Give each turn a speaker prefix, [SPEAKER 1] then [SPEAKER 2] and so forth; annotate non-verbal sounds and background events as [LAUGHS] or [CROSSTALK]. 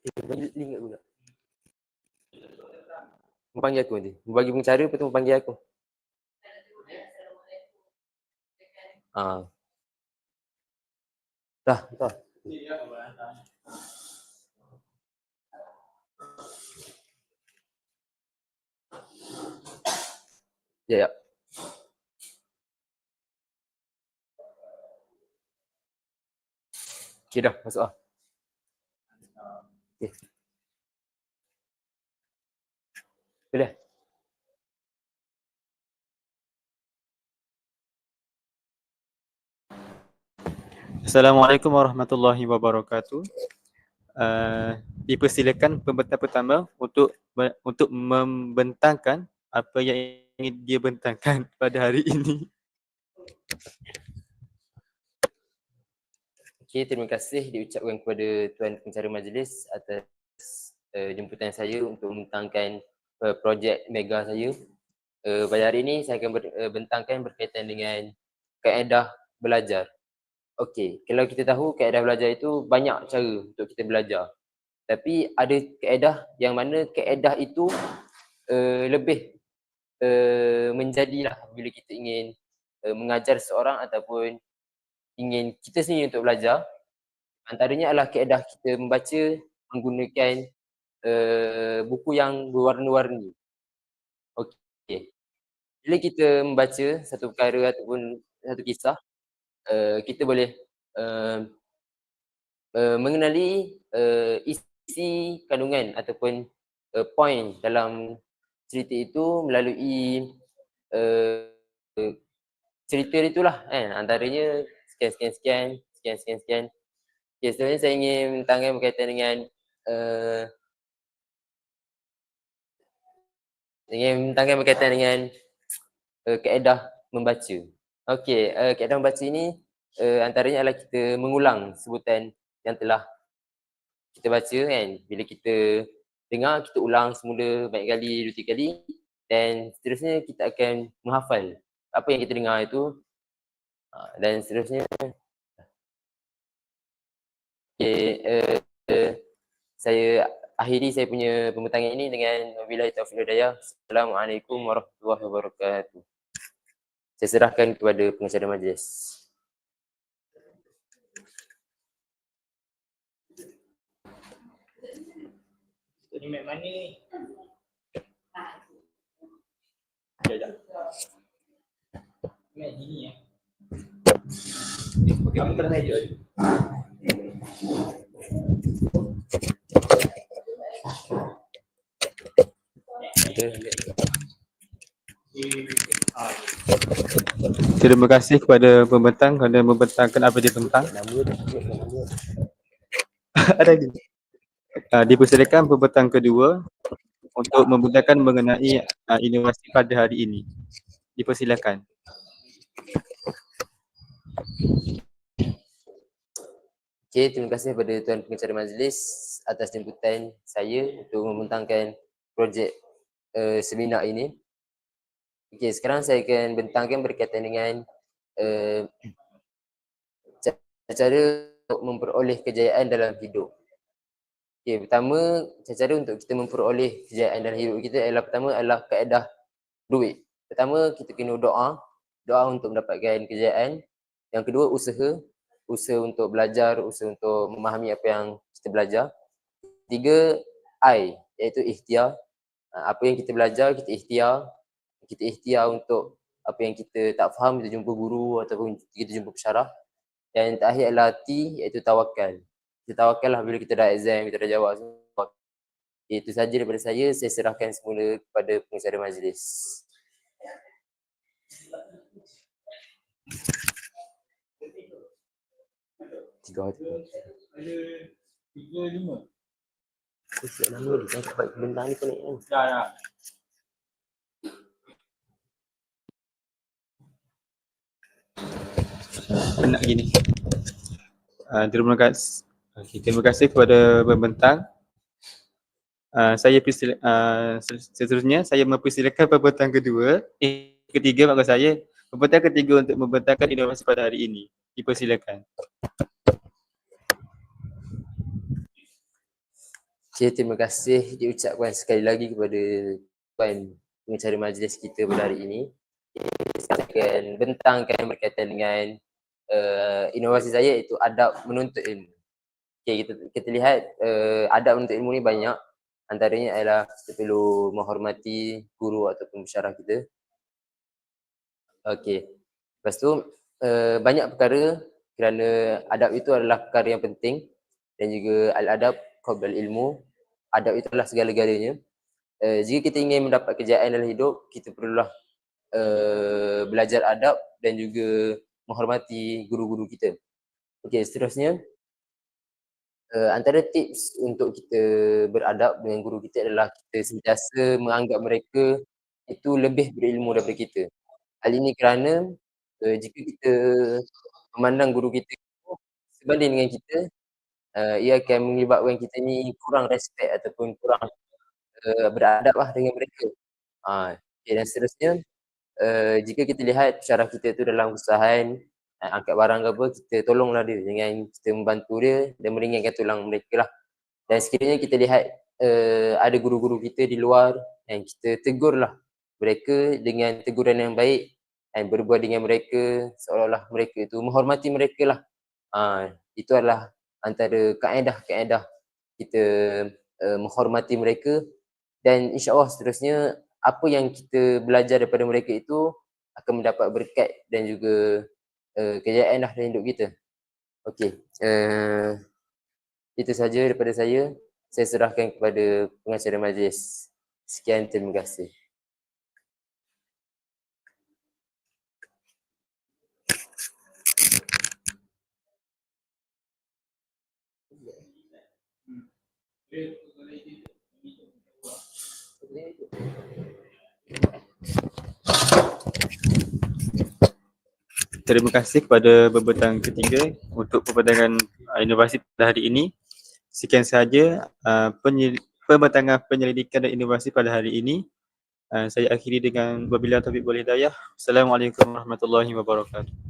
[SPEAKER 1] Eh, bagi link aku tak? Panggil aku nanti. Bagi pencara, lepas tu panggil aku. Ah. Dah, dah. Ya, ya. Okay dah, masuk lah. Okay. Boleh?
[SPEAKER 2] Assalamualaikum warahmatullahi wabarakatuh. Uh, dipersilakan pembentang pertama untuk untuk membentangkan apa yang ingin dia bentangkan [LAUGHS] pada hari ini.
[SPEAKER 1] Okay, terima kasih diucapkan kepada Tuan Pencara Majlis atas uh, jemputan saya untuk membentangkan uh, projek mega saya. Uh, pada hari ini saya akan ber, uh, bentangkan berkaitan dengan kaedah belajar. Okey, kalau kita tahu kaedah belajar itu banyak cara untuk kita belajar. Tapi ada kaedah yang mana kaedah itu uh, lebih uh, menjadilah bila kita ingin uh, mengajar seorang ataupun ingin kita sendiri untuk belajar. Antaranya adalah kaedah kita membaca menggunakan uh, buku yang berwarna-warni. Okey. Bila kita membaca satu perkara ataupun satu kisah, uh, kita boleh uh, uh, mengenali uh, isi kandungan ataupun uh, point dalam cerita itu melalui uh, cerita itulah kan antaranya sekian sekian sekian. Sekian sekian sekian. Okay, sebenarnya saya ingin mentangkan berkaitan dengan uh, ingin mentangkan berkaitan dengan uh, kaedah membaca. Okey, uh, kaedah membaca ini uh, antaranya adalah kita mengulang sebutan yang telah kita baca kan. Bila kita dengar, kita ulang semula banyak kali, dua tiga kali dan seterusnya kita akan menghafal apa yang kita dengar itu uh, dan seterusnya Okay, uh, uh, saya akhiri saya punya pembentangan ini dengan wabillahi taufiq hidayah. Assalamualaikum warahmatullahi wabarakatuh. Saya serahkan kepada pengacara majlis.
[SPEAKER 3] Ni mat mana ni? Ya, ya. Mat gini eh.
[SPEAKER 2] Terima kasih kepada pembentang kerana membentangkan apa dia bentang.
[SPEAKER 1] Nama.
[SPEAKER 2] Ada lagi. Uh, [LAUGHS] dipersilakan pembentang kedua untuk membentangkan mengenai uh, inovasi pada hari ini. Dipersilakan.
[SPEAKER 1] Okay, terima kasih kepada Tuan Pengacara Majlis atas jemputan saya untuk membentangkan projek uh, seminar ini. Okay, sekarang saya akan bentangkan berkaitan dengan uh, cara untuk memperoleh kejayaan dalam hidup. Okay, pertama cara untuk kita memperoleh kejayaan dalam hidup kita adalah pertama adalah kaedah duit. Pertama kita kena doa, doa untuk mendapatkan kejayaan. Yang kedua usaha, usaha untuk belajar, usaha untuk memahami apa yang kita belajar. Tiga, I iaitu ikhtiar. Ha, apa yang kita belajar, kita ikhtiar. Kita ikhtiar untuk apa yang kita tak faham, kita jumpa guru ataupun kita jumpa pensyarah. Dan yang terakhir adalah T iaitu tawakal. Kita tawakal lah bila kita dah exam, kita dah jawab semua. Itu saja daripada saya, saya serahkan semula kepada pengacara majlis. Tiga hati.
[SPEAKER 3] Ada tiga lima.
[SPEAKER 1] Aku siap nama dia, dapat bentang ni pelik kan.
[SPEAKER 3] Ya, ya.
[SPEAKER 2] Nak gini. Uh, terima kasih. Okay, terima kasih kepada pembentang. Uh, saya persila, uh, seterusnya saya mempersilakan pembentang kedua, eh, ketiga maksud saya, pembentang ketiga untuk membentangkan inovasi pada hari ini. Dipersilakan.
[SPEAKER 1] Okay, terima kasih diucapkan sekali lagi kepada Tuan pengacara majlis kita pada hari ini. Saya akan bentangkan berkaitan dengan uh, inovasi saya iaitu adab menuntut ilmu. Okay, kita, kita lihat uh, adab menuntut ilmu ni banyak. Antaranya adalah kita perlu menghormati guru ataupun pensyarah kita. Okey. Lepas tu uh, banyak perkara kerana adab itu adalah perkara yang penting dan juga al-adab qabla ilmu. Adab itu adalah segala-galanya. Uh, jika kita ingin mendapat kejayaan dalam hidup, kita perlulah uh, belajar adab dan juga menghormati guru-guru kita. Okey, seterusnya uh, antara tips untuk kita beradab dengan guru kita adalah kita sentiasa menganggap mereka itu lebih berilmu daripada kita. Hal ini kerana uh, jika kita memandang guru kita sebanding dengan kita, uh, ia akan menyebabkan kita ni kurang respect ataupun kurang uh, beradab lah dengan mereka. Uh, okay, dan seterusnya, uh, jika kita lihat cara kita tu dalam usahaan uh, angkat barang ke apa, kita tolonglah dia dengan kita membantu dia dan meringankan tulang mereka lah. Dan sekiranya kita lihat uh, ada guru-guru kita di luar dan kita tegurlah mereka dengan teguran yang baik dan berbuat dengan mereka seolah-olah mereka itu menghormati mereka lah. Uh, itu adalah antara kaedah-kaedah kita uh, menghormati mereka dan insyaAllah seterusnya apa yang kita belajar daripada mereka itu akan mendapat berkat dan juga uh, kejayaan lah dalam hidup kita. Okey, uh, itu saja daripada saya. Saya serahkan kepada pengacara majlis. Sekian, terima kasih.
[SPEAKER 2] Terima kasih kepada pembentang ketiga untuk pembentangan uh, inovasi pada hari ini. Sekian sahaja uh, pembentangan penyelidikan dan inovasi pada hari ini. Uh, saya akhiri dengan wabillahi taufiq wal hidayah. Assalamualaikum warahmatullahi wabarakatuh.